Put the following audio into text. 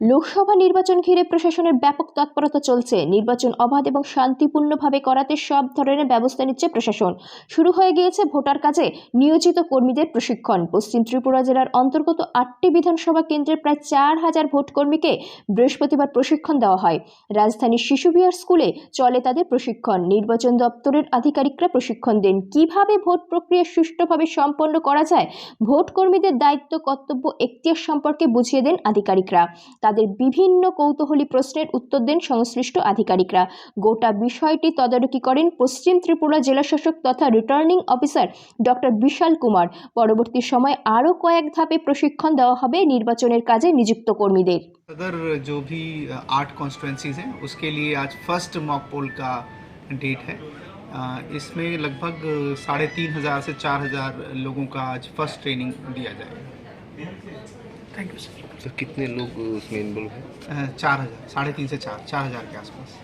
লোকসভা নির্বাচন ঘিরে প্রশাসনের ব্যাপক তৎপরতা চলছে। নির্বাচন অবাধ এবং শান্তিপূর্ণভাবে করাতে সব ধরনের ব্যবস্থা নিচ্ছে প্রশাসন। শুরু হয়ে গিয়েছে ভোটার কাজে নিয়োজিত কর্মীদের প্রশিক্ষণ। পশ্চিম ত্রিপুরা জেলার অন্তর্গত আটটি বিধানসভা কেন্দ্রের প্রায় চার হাজার ভোটকর্মীকে বৃহস্পতিবার প্রশিক্ষণ দেওয়া হয়। রাজধানীর শিশু বিহার স্কুলে চলে তাদের প্রশিক্ষণ। নির্বাচন দপ্তরের আধিকারিকরা প্রশিক্ষণ দেন। কীভাবে ভোট প্রক্রিয়া সুষ্ঠুভাবে সম্পন্ন করা যায়? ভোট কর্মীদের দায়িত্ব, কর্তব্য, এখতিয়ার সম্পর্কে বুঝিয়ে দেন আধিকারিকরা। তাদের বিভিন্ন কৌতূহলী প্রশ্নের উত্তর দেন সংশ্লিষ্ট আধিকারিকরা গোটা বিষয়টি তদারকি করেন পশ্চিম ত্রিপুরা জেলাশাসক তথা returning officer doctor Vishal Kumar পরবর্তী সময়ে আরও কয়েক ধাপে প্রশিক্ষণ দেওয়া হবে নির্বাচনের কাজে নিযুক্ত কর্মীদের अदर जो भी आर्ट कॉन्स्टिट्यूंसीज हैं उसके लिए आज फर्स्ट मॉक पोल का डेट है अ, इसमें लगभग साढ़े तीन हज़ार से चार हज़ार लोगों का आज फर्स्ट ट्रेनिंग दिया जाएगा सर सर कितने लोग उसमें इन्वॉल्व हैं? चार हज़ार साढ़े तीन से चार चार हज़ार के आसपास।